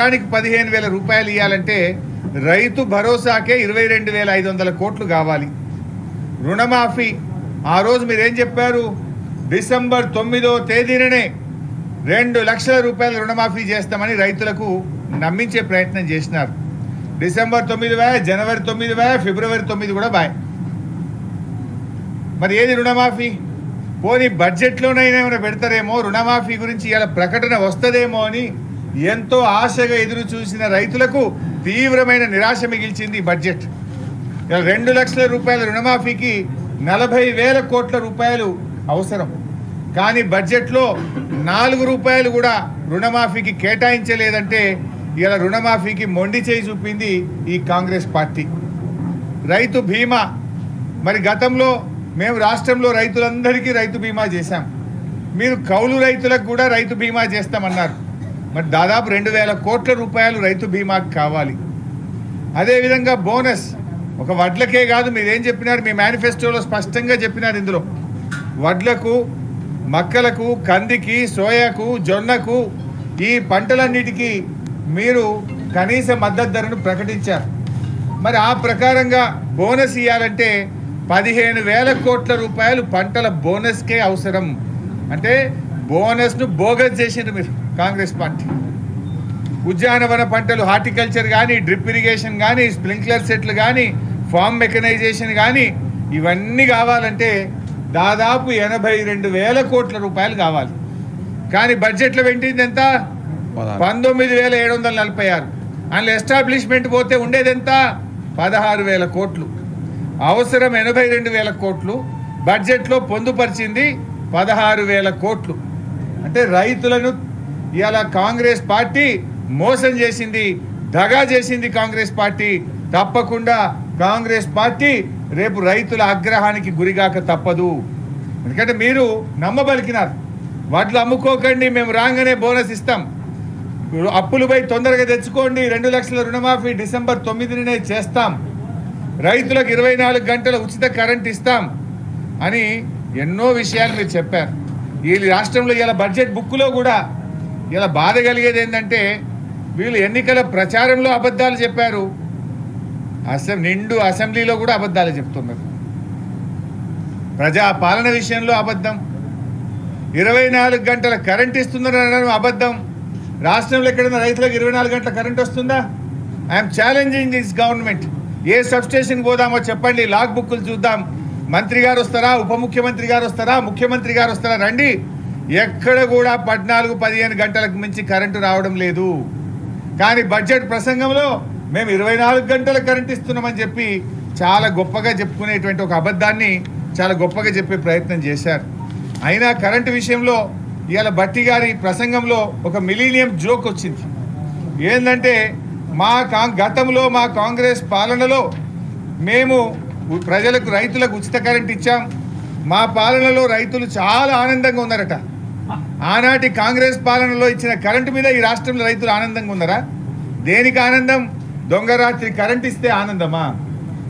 ఎకరానికి పదిహేను వేల రూపాయలు ఇవ్వాలంటే రైతు భరోసాకే ఇరవై రెండు వేల ఐదు వందల కోట్లు కావాలి. రుణమాఫీ. ఆ రోజు మీరేం చెప్పారు? డిసెంబర్ తొమ్మిదో తేదీననే రెండు లక్షల రూపాయల రుణమాఫీ చేస్తామని రైతులకు నమ్మించే ప్రయత్నం చేసినారు. డిసెంబర్ తొమ్మిది వే జనవరి తొమ్మిది వే ఫిబ్రవరి తొమ్మిది కూడా బాయ్. మరి ఏది రుణమాఫీ? పోనీ బడ్జెట్లోనైనా ఏమైనా పెడతారేమో? రుణమాఫీ గురించి ఇలా ప్రకటన వస్తుందేమో అని ఎంతో ఆశగా ఎదురు చూసిన రైతులకు తీవ్రమైన నిరాశ మిగిల్చింది బడ్జెట్. రెండు లక్షల రూపాయల రుణమాఫీకి నలభై వేల కోట్ల రూపాయలు అవసరం. కానీ బడ్జెట్లో నాలుగు రూపాయలు కూడా రుణమాఫీకి కేటాయించలేదంటే ఇలా రుణమాఫీకి మొండి చేయి చూపింది ఈ కాంగ్రెస్ పార్టీ. రైతు బీమా. మరి గతంలో మేము రాష్ట్రంలో రైతులందరికీ రైతు బీమా చేశాం. మీరు కౌలు రైతులకు కూడా రైతు బీమా చేస్తామన్నారు. మరి దాదాపు రెండు వేల కోట్ల రూపాయలు రైతు బీమాకి కావాలి. అదేవిధంగా బోనస్ ఒక వడ్లకే కాదు మీరేం చెప్పినారు మీ మేనిఫెస్టోలో స్పష్టంగా చెప్పినారు ఇందులో. వడ్లకు మక్కలకు కందికి సోయాకు జొన్నకు ఈ పంటలన్నిటికీ మీరు కనీస మద్దతు ధరను ప్రకటించారు. మరి ఆ ప్రకారంగా బోనస్ ఇవ్వాలంటే పదిహేను వేల కోట్ల రూపాయలు పంటల బోనస్కే అవసరం. అంటే బోనస్ను బోగస్ చేసిండ్రు మీరు. కాంగ్రెస్ పార్టీ. ఉద్యానవన పంటలు హార్టికల్చర్ కానీ డ్రిప్ ఇరిగేషన్ కానీ స్ప్రింక్లర్ సెట్లు కానీ ఫామ్ మెకనైజేషన్ కానీ ఇవన్నీ కావాలంటే దాదాపు ఎనభై రెండు వేల కోట్ల రూపాయలు కావాలి. కానీ బడ్జెట్లో పెట్టింది ఎంత? పంతొమ్మిది వేల ఏడు వందల నలభై ఆరు. అందులో ఎస్టాబ్లిష్మెంట్ పోతే ఉండేది ఎంత? పదహారు వేల కోట్లు. అవసరం ఎనభై రెండు వేల కోట్లు. బడ్జెట్లో పొందుపరిచింది పదహారు వేల కోట్లు. అంటే రైతులను ఇవాళ కాంగ్రెస్ పార్టీ మోసం చేసింది దగా చేసింది కాంగ్రెస్ పార్టీ. తప్పకుండా కాంగ్రెస్ పార్టీ రేపు రైతుల ఆగ్రహానికి గురిగాక తప్పదు. ఎందుకంటే మీరు నమ్మబలికినారు. వడ్లు అమ్ముకోకండి మేము రాగానే బోనస్ ఇస్తాం. అప్పులు పోయి తొందరగా తెచ్చుకోండి రెండు లక్షల రుణమాఫీ డిసెంబర్ తొమ్మిదినే చేస్తాం. రైతులకు ఇరవై నాలుగు గంటల ఉచిత కరెంట్ ఇస్తాం అని ఎన్నో విషయాలు మీరు చెప్పారు. ఈ రాష్ట్రంలో ఇలా బడ్జెట్ బుక్లో కూడా ఇలా బాధ కలిగేది ఏంటంటే వీళ్ళు ఎన్నికల ప్రచారంలో అబద్ధాలు చెప్పారు. అసెం నిండు అసెంబ్లీలో కూడా అబద్ధాలు చెప్తున్నారు. ప్రజా పాలన విషయంలో అబద్ధం. ఇరవై నాలుగు గంటల కరెంట్ ఇస్తున్నారనడం అబద్ధం. రాష్ట్రంలో ఎక్కడైనా రైతులకు ఇరవై నాలుగు గంటల కరెంట్ వస్తుందా? I'm challenging this government. A substation పోదామో చెప్పండి. లాగ్ బుక్లు చూద్దాం. మంత్రి గారు వస్తారా? ఉప ముఖ్యమంత్రి గారు వస్తారా? ముఖ్యమంత్రి గారు వస్తారా? రండి. ఎక్కడ కూడా పద్నాలుగు పదిహేను గంటలకు మించి కరెంటు రావడం లేదు. కానీ బడ్జెట్ ప్రసంగంలో మేము ఇరవై నాలుగు గంటల కరెంట్ ఇస్తున్నామని చెప్పి చాలా గొప్పగా చెప్పుకునేటువంటి ఒక అబద్ధాన్ని చాలా గొప్పగా చెప్పే ప్రయత్నం చేశారు. అయినా కరెంటు విషయంలో ఇవాళ బట్టి గారి ప్రసంగంలో ఒక మిలీనియం జోక్ వచ్చింది. ఏంటంటే మా కా గతంలో మా కాంగ్రెస్ పాలనలో మేము ప్రజలకు రైతులకు ఉచిత కరెంట్ ఇచ్చాం. మా పాలనలో రైతులు చాలా ఆనందంగా ఉన్నారట. ఆనాటి కాంగ్రెస్ పాలనలో ఇచ్చిన కరెంటు మీద ఈ రాష్ట్రంలో రైతులు ఆనందంగా ఉన్నారా? దేనికి ఆనందం? దొంగరాత్రి కరెంట్ ఇస్తే ఆనందమా?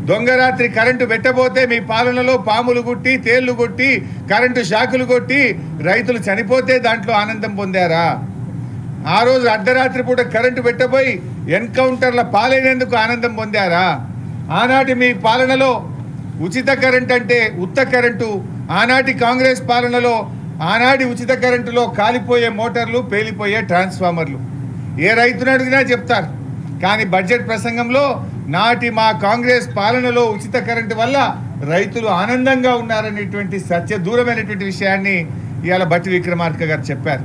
దొంగరాత్రి కరెంటు పెట్టబోతే మీ పాలనలో పాములు కొట్టి తేళ్ళు కొట్టి కరెంటు షాకులు కొట్టి రైతులు చనిపోతే దాంట్లో ఆనందం పొందారా? ఆ రోజు అర్ధరాత్రి పూట కరెంటు పెట్టబోయి ఎన్కౌంటర్ల పాలైనందుకు ఆనందం పొందారా? ఆనాటి మీ పాలనలో ఉచిత కరెంట్ అంటే ఉత్త కరెంటు ఆనాటి కాంగ్రెస్ పాలనలో ఆనాటి ఉచిత కరెంటులో కాలిపోయే మోటార్లు పేలిపోయే ట్రాన్స్ఫార్మర్లు. ఏ రైతును అడిగినా చెప్తారు. కానీ బడ్జెట్ ప్రసంగంలో నాటి మా కాంగ్రెస్ పాలనలో ఉచిత కరెంటు వల్ల రైతులు ఆనందంగా ఉన్నారనేటువంటి సత్య దూరమైనటువంటి విషయాన్ని ఇవాళ భట్టి విక్రమార్క గారు చెప్పారు.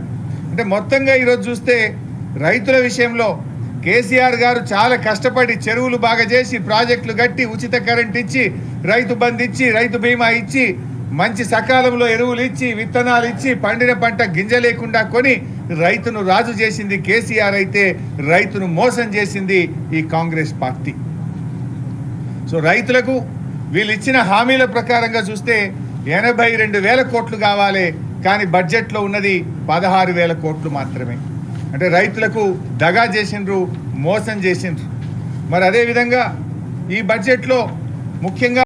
అంటే మొత్తంగా ఈరోజు చూస్తే రైతుల విషయంలో కేసీఆర్ గారు చాలా కష్టపడి చెరువులు బాగా చేసి ప్రాజెక్టులు కట్టి ఉచిత కరెంట్ ఇచ్చి రైతు బంద్ ఇచ్చి రైతు బీమా ఇచ్చి మంచి సకాలంలో ఎరువులు ఇచ్చి విత్తనాలు ఇచ్చి పండిన పంట గింజ లేకుండా కొని రైతును రాజు చేసింది కేసీఆర్ అయితే రైతును మోసం చేసింది ఈ కాంగ్రెస్ పార్టీ. సో రైతులకు వీళ్ళు ఇచ్చిన హామీల ప్రకారంగా చూస్తే ఎనభై రెండు వేల కోట్లు కావాలి కానీ బడ్జెట్లో ఉన్నది పదహారు వేల కోట్లు మాత్రమే. అంటే రైతులకు దగా చేసిండ్రు మోసం చేసిండ్రు. మరి అదేవిధంగా ఈ బడ్జెట్లో ముఖ్యంగా